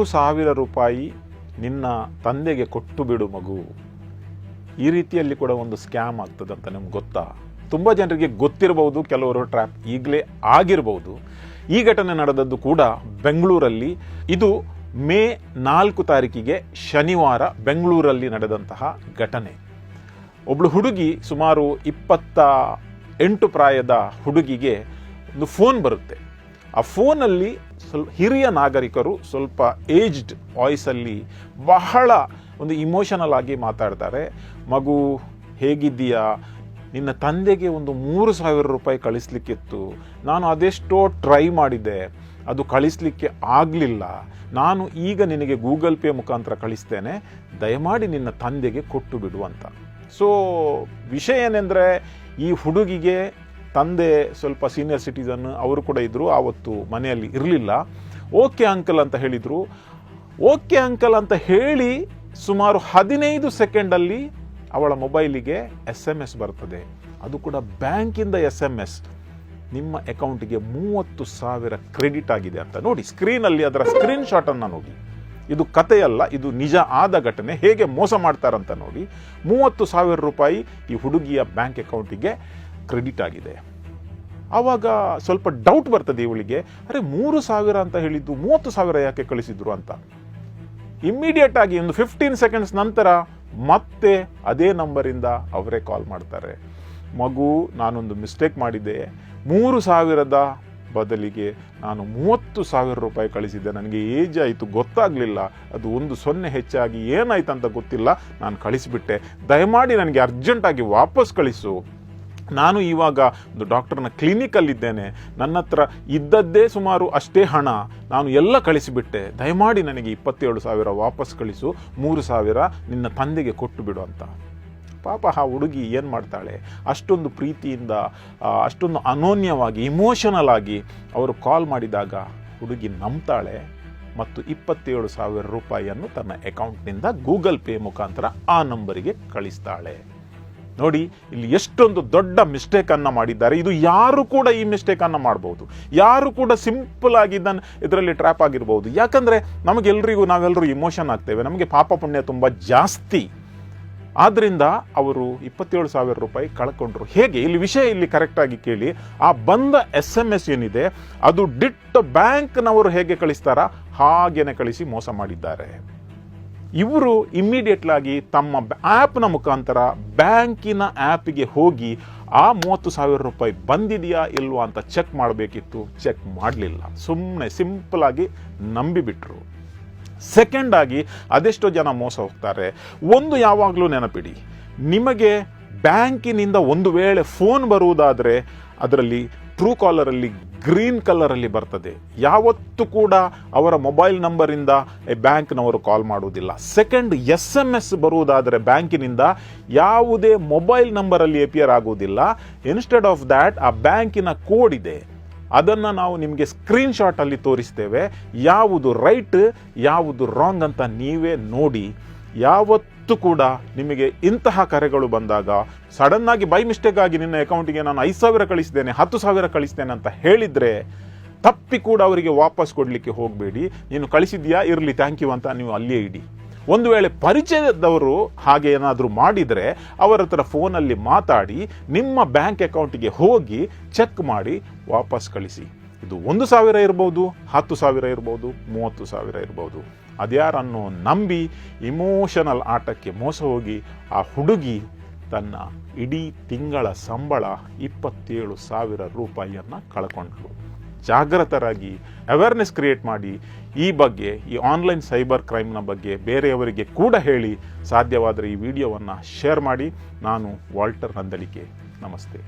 ಮೂರು ಸಾವಿರ ರೂಪಾಯಿ ನಿನ್ನ ತಂದೆಗೆ ಕೊಟ್ಟು ಬಿಡು ಮಗು. ಈ ರೀತಿಯಲ್ಲಿ ಕೂಡ ಒಂದು ಸ್ಕ್ಯಾಮ್ ಆಗ್ತದೆ ಅಂತ ನಿಮ್ಗೆ ಗೊತ್ತಾ? ತುಂಬ ಜನರಿಗೆ ಗೊತ್ತಿರಬಹುದು, ಕೆಲವರು ಟ್ರ್ಯಾಪ್ ಈಗಲೇ ಆಗಿರಬಹುದು. ಈ ಘಟನೆ ನಡೆದದ್ದು ಕೂಡ ಬೆಂಗಳೂರಲ್ಲಿ. ಇದು ಮೇ ನಾಲ್ಕು ತಾರೀಕಿಗೆ ಶನಿವಾರ ಬೆಂಗಳೂರಲ್ಲಿ ನಡೆದಂತಹ ಘಟನೆ. ಒಬ್ಳು ಹುಡುಗಿ ಸುಮಾರು ಇಪ್ಪತ್ತ ಎಂಟು ಪ್ರಾಯದ ಹುಡುಗಿಗೆ ಒಂದು ಫೋನ್ ಬರುತ್ತೆ. ಆ ಫೋನಲ್ಲಿ ಸ್ವಲ್ಪ ಹಿರಿಯ ನಾಗರಿಕರು ಸ್ವಲ್ಪ ಏಜ್ಡ್ ವಾಯ್ಸಲ್ಲಿ ಬಹಳ ಒಂದು ಇಮೋಷನಲ್ ಆಗಿ ಮಾತಾಡ್ತಾರೆ. ಮಗು ಹೇಗಿದ್ದೀಯಾ? ನಿನ್ನ ತಂದೆಗೆ ಒಂದು ಮೂರು ಸಾವಿರ ರೂಪಾಯಿ ಕಳಿಸ್ಲಿಕ್ಕಿತ್ತು. ನಾನು ಅದೆಷ್ಟೋ ಟ್ರೈ ಮಾಡಿದೆ ಅದು ಕಳಿಸ್ಲಿಕ್ಕೆ ಆಗಲಿಲ್ಲ. ನಾನು ಈಗ ನಿನಗೆ ಗೂಗಲ್ ಪೇ ಮುಖಾಂತರ ಕಳಿಸ್ತೇನೆ. ದಯಮಾಡಿ ನಿನ್ನ ತಂದೆಗೆ ಕೊಟ್ಟು ಬಿಡು ಅಂತ. ಸೊ ವಿಷಯ ಏನೆಂದರೆ ಈ ಹುಡುಗಿಗೆ ತಂದೆ ಸ್ವಲ್ಪ ಸೀನಿಯರ್ ಸಿಟಿಸನ್ ಅವರು ಕೂಡ ಇದ್ದರು ಆವತ್ತು ಮನೆಯಲ್ಲಿ ಇರಲಿಲ್ಲ. ಓಕೆ ಅಂಕಲ್ ಅಂತ ಹೇಳಿದರು. ಓಕೆ ಅಂಕಲ್ ಅಂತ ಹೇಳಿ ಸುಮಾರು ಹದಿನೈದು ಸೆಕೆಂಡಲ್ಲಿ ಅವಳ ಮೊಬೈಲಿಗೆ ಎಸ್ ಎಂ ಎಸ್ ಬರ್ತದೆ. ಅದು ಕೂಡ ಬ್ಯಾಂಕಿಂದ ಎಸ್ ಎಂ ಎಸ್ ನಿಮ್ಮ ಅಕೌಂಟಿಗೆ ಮೂವತ್ತು ಸಾವಿರ ಕ್ರೆಡಿಟ್ ಆಗಿದೆ ಅಂತ ನೋಡಿ ಸ್ಕ್ರೀನಲ್ಲಿ ಅದರ ಸ್ಕ್ರೀನ್ ಶಾಟನ್ನು ನೋಡಿ. ಇದು ಕಥೆಯಲ್ಲ, ಇದು ನಿಜ ಆದ ಘಟನೆ, ಹೇಗೆ ಮೋಸ ಮಾಡ್ತಾರಂತ ನೋಡಿ. ಮೂವತ್ತು ಸಾವಿರ ರೂಪಾಯಿ ಈ ಹುಡುಗಿಯ ಬ್ಯಾಂಕ್ ಅಕೌಂಟಿಗೆ ಕ್ರೆಡಿಟ್ ಆಗಿದೆ. ಆವಾಗ ಸ್ವಲ್ಪ ಡೌಟ್ ಬರ್ತದೆ ಇವಳಿಗೆ. ಅರೆ, ಮೂರು ಸಾವಿರ ಅಂತ ಹೇಳಿದ್ದು, ಮೂವತ್ತು ಸಾವಿರ ಯಾಕೆ ಕಳಿಸಿದ್ರು ಅಂತ? ಇಮ್ಮಿಡಿಯೇಟ್ ಆಗಿ ಒಂದು ಫಿಫ್ಟೀನ್ ಸೆಕೆಂಡ್ಸ್ ನಂತರ ಮತ್ತೆ ಅದೇ ನಂಬರಿಂದ ಅವರೇ ಕಾಲ್ ಮಾಡ್ತಾರೆ. ಮಗು, ನಾನೊಂದು ಮಿಸ್ಟೇಕ್ ಮಾಡಿದ್ದೆ. ಮೂರು ಸಾವಿರದ ಬದಲಿಗೆ ನಾನು ಮೂವತ್ತು ಸಾವಿರ ರೂಪಾಯಿ ಕಳಿಸಿದ್ದೆ. ನನಗೆ ಏಜ್ ಆಯಿತು, ಗೊತ್ತಾಗಲಿಲ್ಲ. ಅದು ಒಂದು ಸೊನ್ನೆ ಹೆಚ್ಚಾಗಿ ಏನಾಯ್ತು ಅಂತ ಗೊತ್ತಿಲ್ಲ. ನಾನು ಕಳಿಸಿಬಿಟ್ಟೆ. ದಯಮಾಡಿ ನನಗೆ ಅರ್ಜೆಂಟಾಗಿ ವಾಪಸ್ ಕಳಿಸು. ನಾನು ಇವಾಗ ಒಂದು ಡಾಕ್ಟರ್ನ ಕ್ಲಿನಿಕಲ್ಲಿದ್ದೇನೆ, ನನ್ನ ಹತ್ರ ಇದ್ದದ್ದೇ ಸುಮಾರು ಅಷ್ಟೇ ಹಣ, ನಾನು ಎಲ್ಲ ಕಳಿಸಿಬಿಟ್ಟೆ. ದಯಮಾಡಿ ನನಗೆ ಇಪ್ಪತ್ತೇಳು ಸಾವಿರ ವಾಪಸ್ ಕಳಿಸು, ಮೂರು ಸಾವಿರ ನಿನ್ನ ತಂದೆಗೆ ಕೊಟ್ಟು ಬಿಡು ಅಂತ. ಪಾಪ ಆ ಹುಡುಗಿ ಏನು ಮಾಡ್ತಾಳೆ? ಅಷ್ಟೊಂದು ಪ್ರೀತಿಯಿಂದ ಅಷ್ಟೊಂದು ಅನೋನ್ಯವಾಗಿ ಇಮೋಷನಲ್ ಆಗಿ ಅವರು ಕಾಲ್ ಮಾಡಿದಾಗ ಹುಡುಗಿ ನಂಬ್ತಾಳೆ ಮತ್ತು ಇಪ್ಪತ್ತೇಳು ಸಾವಿರ ರೂಪಾಯಿಯನ್ನು ತನ್ನ ಅಕೌಂಟ್ನಿಂದ ಗೂಗಲ್ ಪೇ ಮುಖಾಂತರ ಆ ನಂಬರಿಗೆ ಕಳಿಸ್ತಾಳೆ. ನೋಡಿ, ಇಲ್ಲಿ ಎಷ್ಟೊಂದು ದೊಡ್ಡ ಮಿಸ್ಟೇಕ್ ಅನ್ನ ಮಾಡಿದ್ದಾರೆ. ಇದು ಯಾರು ಕೂಡ ಈ ಮಿಸ್ಟೇಕ್ ಅನ್ನ ಮಾಡಬಹುದು ಯಾರು ಕೂಡ ಸಿಂಪಲ್ ಆಗಿ ಇದನ್ನು ಇದರಲ್ಲಿ ಟ್ರ್ಯಾಪ್ ಆಗಿರಬಹುದು ಯಾಕಂದ್ರೆ ನಮಗೆಲ್ಲರಿಗೂ ನಾವೆಲ್ಲರೂ ಇಮೋಷನ್ ಆಗ್ತೇವೆ. ನಮಗೆ ಪಾಪ ಪುಣ್ಯ ತುಂಬಾ ಜಾಸ್ತಿ. ಆದ್ರಿಂದ ಅವರು ಇಪ್ಪತ್ತೇಳು ಸಾವಿರ ರೂಪಾಯಿ ಕಳ್ಕೊಂಡ್ರು. ಹೇಗೆ? ಇಲ್ಲಿ ವಿಷಯ ಇಲ್ಲಿ ಕರೆಕ್ಟಾಗಿ ಕೇಳಿ. ಆ ಬಂದ ಎಸ್ ಎಂ ಎಸ್ ಏನಿದೆ, ಅದು ಡಿಟ್ಟ ಬ್ಯಾಂಕ್ನವರು ಹೇಗೆ ಕಳಿಸ್ತಾರಾ? ಹಾಗೇನೆ ಕಳಿಸಿ ಮೋಸ ಮಾಡಿದ್ದಾರೆ. ಇವರು ಇಮ್ಮಿಡಿಯೇಟ್ಲಾಗಿ ತಮ್ಮ ಆ್ಯಪ್ನ ಮುಖಾಂತರ ಬ್ಯಾಂಕಿನ ಆ್ಯಪಿಗೆ ಹೋಗಿ, ಆ ಮೂವತ್ತು ಸಾವಿರ ರೂಪಾಯಿ ಬಂದಿದೆಯಾ ಇಲ್ವಾ ಅಂತ ಚೆಕ್ ಮಾಡಬೇಕಿತ್ತು. ಚೆಕ್ ಮಾಡಲಿಲ್ಲ. ಸುಮ್ಮನೆ ಸಿಂಪಲ್ ಆಗಿ ನಂಬಿಬಿಟ್ರು. ಸೆಕೆಂಡ್ ಆಗಿ ಅದೆಷ್ಟೋ ಜನ ಮೋಸ ಹೋಗ್ತಾರೆ. ಒಂದು ಯಾವಾಗಲೂ ನೆನಪಿಡಿ, ನಿಮಗೆ ಬ್ಯಾಂಕಿನಿಂದ ಒಂದು ವೇಳೆ ಫೋನ್ ಬರುವುದಾದರೆ, ಅದರಲ್ಲಿ ಟ್ರೂ ಕಾಲರಲ್ಲಿ ಗ್ರೀನ್ ಕಲರಲ್ಲಿ ಬರ್ತದೆ. ಯಾವತ್ತೂ ಕೂಡ ಅವರ ಮೊಬೈಲ್ ನಂಬರಿಂದ ಬ್ಯಾಂಕ್ನವರು ಕಾಲ್ ಮಾಡುವುದಿಲ್ಲ. ಸೆಕೆಂಡ್ ಎಸ್ ಎಂ ಎಸ್ ಬರುವುದಾದರೆ ಬ್ಯಾಂಕಿನಿಂದ ಯಾವುದೇ ಮೊಬೈಲ್ ನಂಬರಲ್ಲಿ ಎಪಿಯರ್ ಆಗುವುದಿಲ್ಲ. ಇನ್ಸ್ಟೆಡ್ ಆಫ್ ದ್ಯಾಟ್ ಆ ಬ್ಯಾಂಕಿನ ಕೋಡ್ ಇದೆ. ಅದನ್ನು ನಾವು ನಿಮಗೆ ಸ್ಕ್ರೀನ್ ಶಾಟಲ್ಲಿ ತೋರಿಸ್ತೇವೆ. ಯಾವುದು ರೈಟ್ ಯಾವುದು ರಾಂಗ್ ಅಂತ ನೀವೇ ನೋಡಿ. ಯಾವತ್ತೂ ಕೂಡ ನಿಮಗೆ ಇಂತಹ ಕರೆಗಳು ಬಂದಾಗ ಸಡನ್ನಾಗಿ ಬೈ ಮಿಸ್ಟೇಕ್ ಆಗಿ ನಿನ್ನ ಅಕೌಂಟಿಗೆ ನಾನು ಐದು ಸಾವಿರ ಕಳಿಸಿದ್ದೇನೆ, ಹತ್ತು ಸಾವಿರ ಕಳಿಸ್ತೇನೆ ಅಂತ ಹೇಳಿದರೆ ತಪ್ಪಿ ಕೂಡ ಅವರಿಗೆ ವಾಪಸ್ ಕೊಡಲಿಕ್ಕೆ ಹೋಗಬೇಡಿ. ನೀನು ಕಳಿಸಿದ್ಯಾ? ಇರಲಿ ಥ್ಯಾಂಕ್ ಯು ಅಂತ ನೀವು ಅಲ್ಲಿಯೇ ಇಡಿ. ಒಂದು ವೇಳೆ ಪರಿಚಯದವರು ಹಾಗೆ ಏನಾದರೂ ಮಾಡಿದರೆ ಅವರ ಹತ್ರ ಫೋನಲ್ಲಿ ಮಾತಾಡಿ, ನಿಮ್ಮ ಬ್ಯಾಂಕ್ ಅಕೌಂಟಿಗೆ ಹೋಗಿ ಚೆಕ್ ಮಾಡಿ, ವಾಪಸ್ ಕಳಿಸಿ. ಇದು ಒಂದು ಸಾವಿರ ಇರ್ಬೋದು, ಹತ್ತು ಸಾವಿರ ಇರ್ಬೋದು, ಮೂವತ್ತು ಸಾವಿರ ಇರ್ಬೋದು. ಅದ್ಯಾರನ್ನು ನಂಬಿ ಇಮೋಷನಲ್ ಆಟಕ್ಕೆ ಮೋಸ ಹೋಗಿ ಆ ಹುಡುಗಿ ತನ್ನ ಇಡೀ ತಿಂಗಳ ಸಂಬಳ ಇಪ್ಪತ್ತೇಳು ಸಾವಿರ ರೂಪಾಯಿಯನ್ನು ಕಳ್ಕೊಂಡ್ರು ಜಾಗೃತರಾಗಿ ಅವೇರ್ನೆಸ್ ಕ್ರಿಯೇಟ್ ಮಾಡಿ ಈ ಬಗ್ಗೆ, ಈ ಆನ್ಲೈನ್ ಸೈಬರ್ ಕ್ರೈಮ್ನ ಬಗ್ಗೆ ಬೇರೆಯವರಿಗೆ ಕೂಡ ಹೇಳಿ ಸಾಧ್ಯವಾದರೆ ಈ ವಿಡಿಯೋವನ್ನು ಶೇರ್ ಮಾಡಿ. ನಾನು ವಾಲ್ಟರ್ ನಂದಳಿಕೆ ನಮಸ್ತೆ.